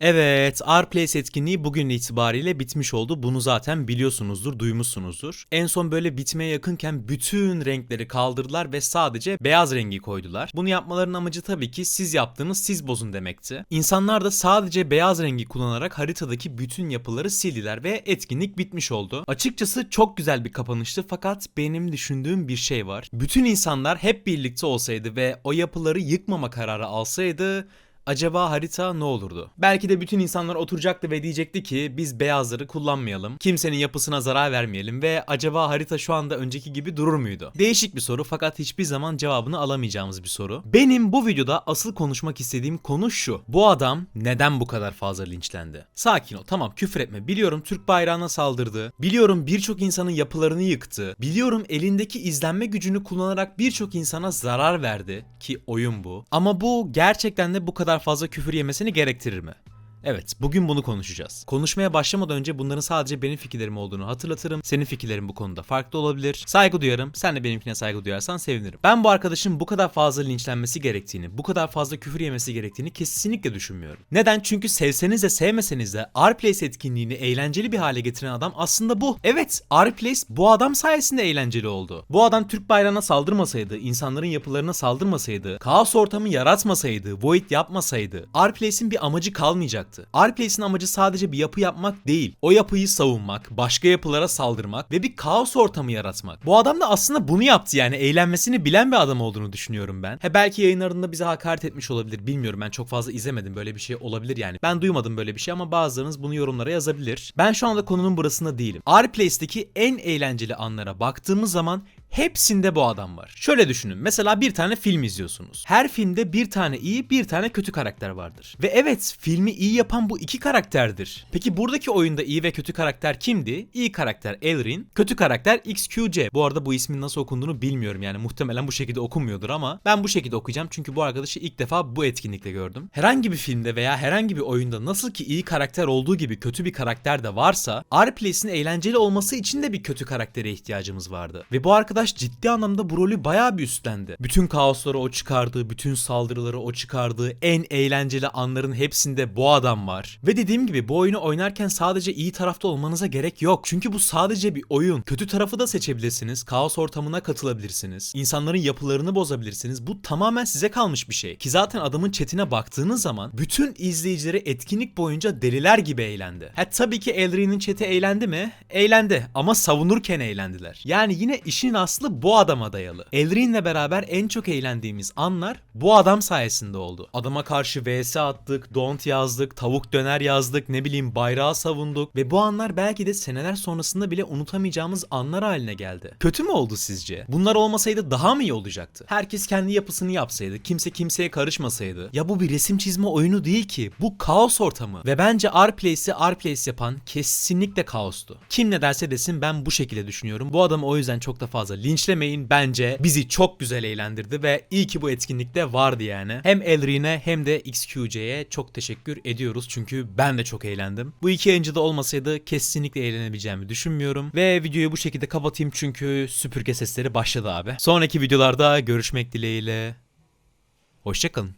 Evet, Rplace etkinliği bugün itibariyle bitmiş oldu. Bunu zaten biliyorsunuzdur, duymuşsunuzdur. En son böyle bitmeye yakınken bütün renkleri kaldırdılar ve sadece beyaz rengi koydular. Bunu yapmalarının amacı tabii ki siz yaptığınız siz bozun demekti. İnsanlar da sadece beyaz rengi kullanarak haritadaki bütün yapıları sildiler ve etkinlik bitmiş oldu. Açıkçası çok güzel bir kapanıştı fakat benim düşündüğüm bir şey var. Bütün insanlar hep birlikte olsaydı ve o yapıları yıkmama kararı alsaydı acaba harita ne olurdu? Belki de bütün insanlar oturacaktı ve diyecekti ki biz beyazları kullanmayalım. Kimsenin yapısına zarar vermeyelim ve acaba harita şu anda önceki gibi durur muydu? Değişik bir soru fakat hiçbir zaman cevabını alamayacağımız bir soru. Benim bu videoda asıl konuşmak istediğim konu şu. Bu adam neden bu kadar fazla linçlendi? Sakin ol tamam küfür etme. Biliyorum Türk bayrağına saldırdı. Biliyorum birçok insanın yapılarını yıktı. Biliyorum elindeki izlenme gücünü kullanarak birçok insana zarar verdi ki oyun bu. Ama bu gerçekten de bu kadar fazla küfür yemesini gerektirir mi? Evet, bugün bunu konuşacağız. Konuşmaya başlamadan önce bunların sadece benim fikirlerim olduğunu hatırlatırım. Senin fikirlerin bu konuda farklı olabilir. Saygı duyarım. Sen de benimkine saygı duyarsan sevinirim. Ben bu arkadaşın bu kadar fazla linçlenmesi gerektiğini, bu kadar fazla küfür yemesi gerektiğini kesinlikle düşünmüyorum. Neden? Çünkü sevseniz de sevmeseniz de Rplace etkinliğini eğlenceli bir hale getiren adam aslında bu. Evet, Rplace bu adam sayesinde eğlenceli oldu. Bu adam Türk bayrağına saldırmasaydı, insanların yapılarına saldırmasaydı, kaos ortamı yaratmasaydı, Void yapmasaydı, Rplace'in bir amacı kalmayacaktı. Rplace'in amacı sadece bir yapı yapmak değil. O yapıyı savunmak, başka yapılara saldırmak ve bir kaos ortamı yaratmak. Bu adam da aslında bunu yaptı yani eğlenmesini bilen bir adam olduğunu düşünüyorum ben. He belki yayınlarında bize hakaret etmiş olabilir. Bilmiyorum ben çok fazla izlemedim böyle bir şey olabilir yani. Ben duymadım böyle bir şey ama bazılarınız bunu yorumlara yazabilir. Ben şu anda konunun burasında değilim. Rplace'deki en eğlenceli anlara baktığımız zaman Hepsinde bu adam var. Şöyle düşünün. Mesela bir tane film izliyorsunuz. Her filmde bir tane iyi, bir tane kötü karakter vardır. Ve evet, filmi iyi yapan bu iki karakterdir. Peki buradaki oyunda iyi ve kötü karakter kimdi? İyi karakter Elrin, kötü karakter XQC. Bu arada bu ismin nasıl okunduğunu bilmiyorum yani muhtemelen bu şekilde okunmuyordur ama ben bu şekilde okuyacağım çünkü bu arkadaşı ilk defa bu etkinlikte gördüm. Herhangi bir filmde veya herhangi bir oyunda nasıl ki iyi karakter olduğu gibi kötü bir karakter de varsa, Rplace'in eğlenceli olması için de bir kötü karaktere ihtiyacımız vardı. Ve bu arkadaş ciddi anlamda bu rolü bayağı bir üstlendi. Bütün kaosları o çıkardı, bütün saldırıları o çıkardı, en eğlenceli anların hepsinde bu adam var. Ve dediğim gibi bu oyunu oynarken sadece iyi tarafta olmanıza gerek yok. Çünkü bu sadece bir oyun. Kötü tarafı da seçebilirsiniz, kaos ortamına katılabilirsiniz, insanların yapılarını bozabilirsiniz. Bu tamamen size kalmış bir şey. Ki zaten adamın chatine baktığınız zaman bütün izleyicileri etkinlik boyunca deliler gibi eğlendi. Ha tabii ki Elrin'in chat'i eğlendi mi? Eğlendi ama savunurken eğlendiler. Yani yine işin aslı bu adama dayalı. Elrin'le beraber en çok eğlendiğimiz anlar bu adam sayesinde oldu. Adama karşı vs attık, don't yazdık, tavuk döner yazdık, ne bileyim bayrağı savunduk ve bu anlar belki de seneler sonrasında bile unutamayacağımız anlar haline geldi. Kötü mü oldu sizce? Bunlar olmasaydı daha mı iyi olacaktı? Herkes kendi yapısını yapsaydı, kimse kimseye karışmasaydı. Ya bu bir resim çizme oyunu değil ki. Bu kaos ortamı. Ve bence Rplace'i Rplace yapan kesinlikle kaostu. Kim ne derse desin ben bu şekilde düşünüyorum. Bu adamı o yüzden çok da fazla linçlemeyin. Bence bizi çok güzel eğlendirdi ve iyi ki bu etkinlikte vardı yani. Hem Elrin'e hem de XQC'ye çok teşekkür ediyoruz. Çünkü ben de çok eğlendim. Bu iki yayıncı da olmasaydı kesinlikle eğlenebileceğimi düşünmüyorum. Ve videoyu bu şekilde kapatayım çünkü süpürge sesleri başladı abi. Sonraki videolarda görüşmek dileğiyle. Hoşçakalın.